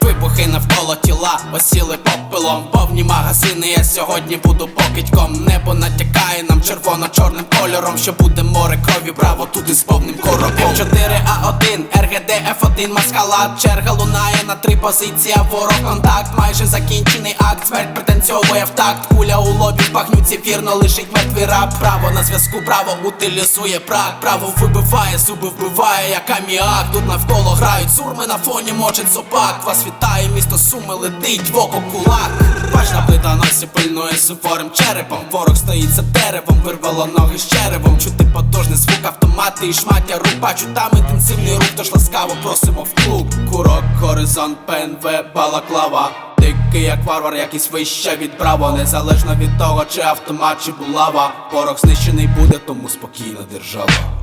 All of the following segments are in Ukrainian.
Вибухи навколо тіла, осіли попелом Повні магазини, я сьогодні буду покидьком. Небо натякає нам червоно-чорним кольором Що буде море крові, браво туди з повним коробом 4 А1, РГД Ф1, маскалат Черга лунає на три позиції, ворог контакт Майже закінчений акт, смерть претенцьовує в такт. Куля у лобі, в багнюці вірно лишить мертвий раб. Право на зв'язку, право утилізує брак Право вибиває, зуби вбиває, як аміак. Тут навколо грають сурми на фоні може собак. Вас вітає місто Суми, летить в око кулак. Бачна плита носі пильнує суворим черепом. Ворог стоїть за деревом, вирвало ноги з черевом. Чути потужний звук автомати і шмаття рук Бачу там інтенсивний рух, тож ласкаво просимо в клуб. Курок, горизонт, ПНВ, балаклава. Дикий як варвар, якийсь вище від браво. Незалежно від того, чи автомат, чи булава. Ворог знищений буде, тому спокійна держава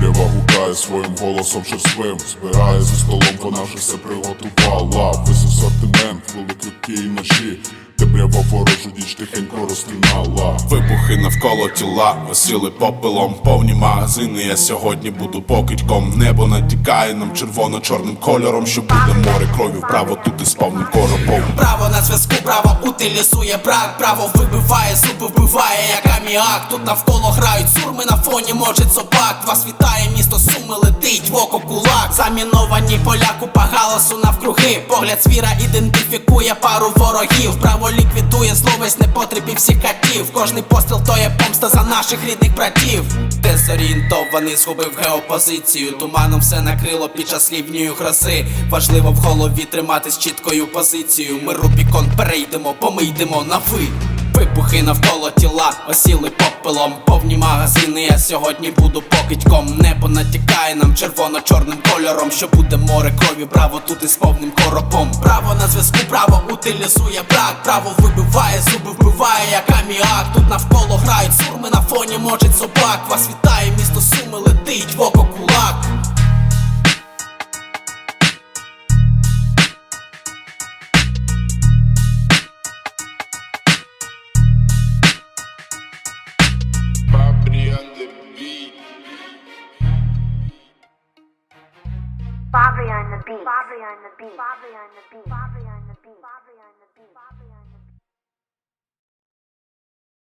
Темрява гукає своїм голосом черствим Збирає за столом, вона вже все приготувала. Весь асортимент, великі і ножі Темрява ворожу діч тихенько розтинала. Вибухи навколо тіла, осіли попелом, повні магазини. Я сьогодні буду покидьком. Небо натікає нам червоно-чорним кольором, що буде море крові, вправо тут із повним коробом. Право на зв'язку, право утилізує брак. Право вибиває, зуби вбиває, як аміак. Тут навколо грають сурми на фоні може собак. Вас вітає місто Суми, летить в око кулак. Заміновані поля, купа галасу навкруги. Погляд звіра ідентифікує пару ворогів. Право ліквідує зло весь непотріб всіх катів Кожний постріл то є помста за наших рідних братів. Дезорієнтований згубив геопозицію. Туманом все накрило під час лівньої грози. Важливо в голові триматись чіткою позицією. Ми Рубікон перейдемо, бо ми йдемо на ви Вибухи навколо тіла, осіли попелом Повні магазини, я сьогодні буду покидьком. Небо натякає нам червоно-чорним кольором Що буде море крові, браво тут із повним коробом Право на зв'язку, право утилізує брак. Право вибиває, зуби вбиває, як аміак Тут навколо грають сурми на фоні може собак. Вас вітає місто Суми, летить в око Fabri on the beat. Fabri on the beat. Fabri on the beat. Fabri on the beat. Fabri on the beat.